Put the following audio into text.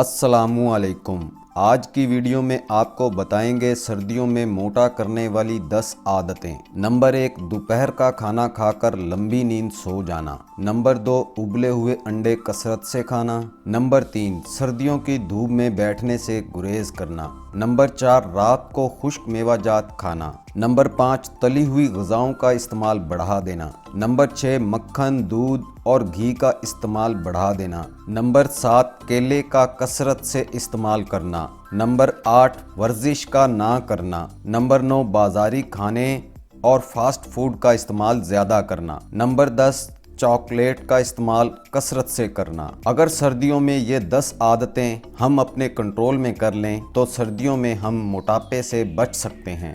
असलकुम आज की वीडियो में आपको बताएँगे सर्दियों में मोटा करने वाली 10 आदतें। नंबर एक, दोपहर का खाना खाकर लंबी नींद सो जाना। नंबर दो, उबले हुए अंडे कसरत से खाना। नंबर तीन, सर्दियों की धूप में बैठने से गुरेज करना। नंबर चार, रात को खुश्क मेवाजात खाना। नंबर पाँच, तली हुई गज़ाओं का इस्तेमाल बढ़ा देना। नंबर छः, मक्खन, दूध और घी का इस्तेमाल बढ़ा देना। नंबर सात, केले का कसरत से इस्तेमाल करना। नंबर आठ, वर्जिश का ना करना। नंबर नौ, बाजारी खाने और फास्ट फ़ूड का इस्तेमाल ज़्यादा करना। नंबर दस, चॉकलेट का इस्तेमाल कसरत से करना। अगर सर्दियों में ये 10 आदतें हम अपने कंट्रोल में कर लें तो सर्दियों में हम मोटापे से बच सकते हैं।